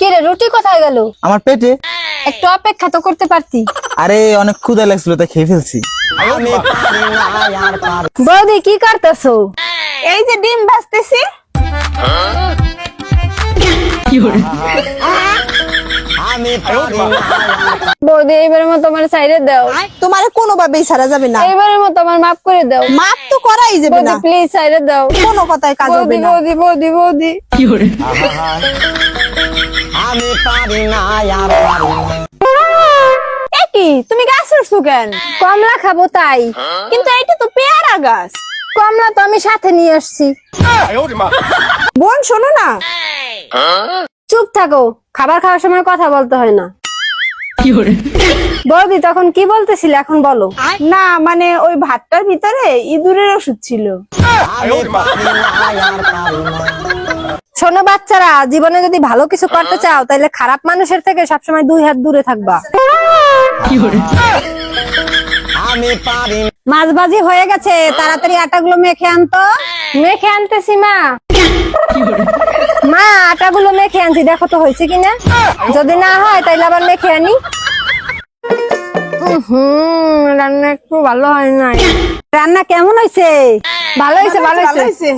কে রে রুটি কোথায় গেল? আমার পেটে? একটু অপেক্ষা তো করতে পারতি। আরে অনেক ক্ষুদা লাগছিল তাই খেয়ে ফেলছি। বৌদি কি করতেছো? এই যে ডিম ভাজতেছি। বৌদি এইবারের মতো আমার সাইডে দাও। তোমার কোনোভাবেই ছাড়া যাবে না। এইবারের মতো আমার মাফ করে দাও। মাপ তো করাই যাবে না। প্লিজ সাইডে দাও। কোনো কথায় কাজ হবে বৌদি না। বৌদি বৌদি বৌদি। এ কি? তুমি গাছ উঠছো কেন? কমলা খাব তাই। কিন্তু এইটা তো পেয়ারা গাছ। কমলা তো আমি সাথে নিয়ে আসছি। বোন শোনো না। চুপ থাকো খাবার খাওয়ার সময় কথা বলতে হয় না। বৌদি তখন কি বলতেছিলে? এখন বলো। না মানে ওই ভাতটার ভিতরে ইঁদুরের ওষুধ ছিল। শোনো বাচ্চারা জীবনে যদি ভালো কিছু করতে চাও তাহলে খারাপ মানুষের থেকে সবসময় দুই হাত দূরে থাকবা। মাছ ভাজি হয়ে গেছে তাড়াতাড়ি আটাগুলো মেখে আনতো। মেখে আনতেছি মা। মা আটাগুলো মেখে আনছি দেখো তো হয়েছে কিনা? যদি না হয় তাইলে আবার মেখে আনি। হুম রান্না একটু ভালো হয় নাই। রান্না কেমন হয়েছে? ভালো হয়েছে ভালো হয়েছে।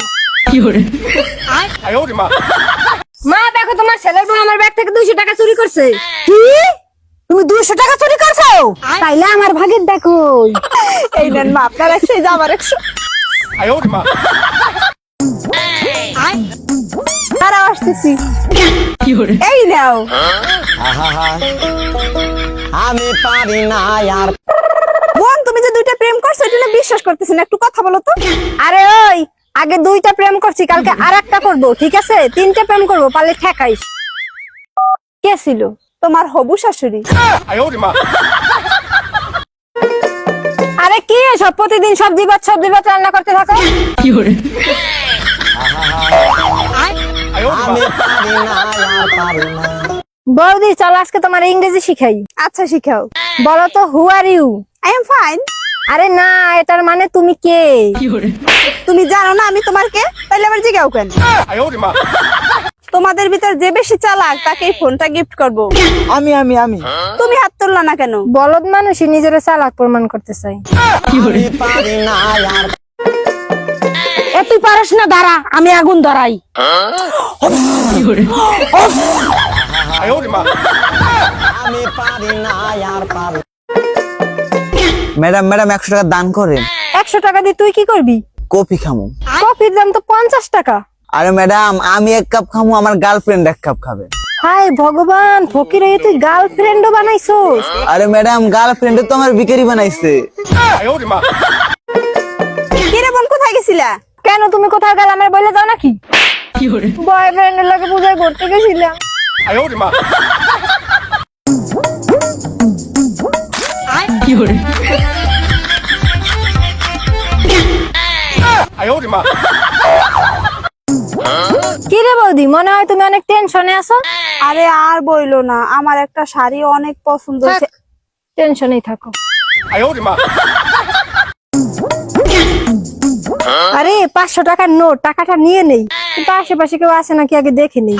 মা দেখো তোমার ছেলের বউ আমার ব্যাগ থেকে দুইশো টাকা চুরি করছে। কি? তুমি দুইশো টাকা চুরি করছ? তাইলে আমার ভাগের দেখো। এই নেন মা আপনার একশো আমার একশো তারা আসতেছি। এই নাও। আমি পারি না আর বোন তুমি যে দুইটা প্রেম করছ এটা না বিশ্বাস করতেছি না। একটু কথা বলো তো। আরে ওই আগে দুইটা প্রেম করছি কালকে আর একটা করব ঠিক আছে? তিনটা প্রেম করব পারলে ঠেকাইস। কে ছিল? তোমার হবু শাশুড়ি। আরে কি সব প্রতিদিন সবজি ভাত সবজি ভাত রান্না করতে থাকো? না বৌদি চল আজকে তোমার ইংরেজি শিখাই। আচ্ছা শিখাও। বলো তো who are you I am fine আরে না এটার মানে তুমি কে? তুমি জানো না আমি তোমার কে? তাহলে আবার জিগাও কেন? তোমাদের ভিতর যে বেশি চালাক তাকে ফোনটা গিফট করব। আমি আমি আমি। তুমি হাত তুললা না কেন? বলদ মানুষই নিজের চালাক প্রমাণ করতে চাই না আর এ তুই পারিস না দাঁড়া আমি আগুন ধরাই। ম্যাডাম ম্যাডাম একশো টাকা দান করেন। একশো টাকা দিয়ে তুই কি করবি? কফি খামু। কফির দাম তো পঞ্চাশ টাকা। আরে ম্যাডাম আমি এক কাপ খামু আমার গার্লফ্রেন্ড এক কাপ খাবে। হাই ভগবান ফকির হয়ে তুই গার্লফ্রেন্ডও বানাইছোস। আরে ম্যাডাম গার্লফ্রেন্ড তো আমার বিকারি বানাইছে। কিরে বোন কোথায় গেছিলা? কেন তুমি কোথায় গেলে আমার বলে যাও নাকি? বয়ফ্রেন্ডের লাগে পূজায় ঘুরতে গেছিলাম। কি রে বৌদি মনে হয় তুমি অনেক টেনশনে আছো? আরে আর বইলো না আমার একটা শাড়ি অনেক পছন্দ হয়েছে। টেনশনেই থাকো। আরে পাঁচশো টাকার নোট টাকাটা নিয়ে নেই। কিন্তু আশেপাশে কেউ আছে নাকি আগে দেখে নেই?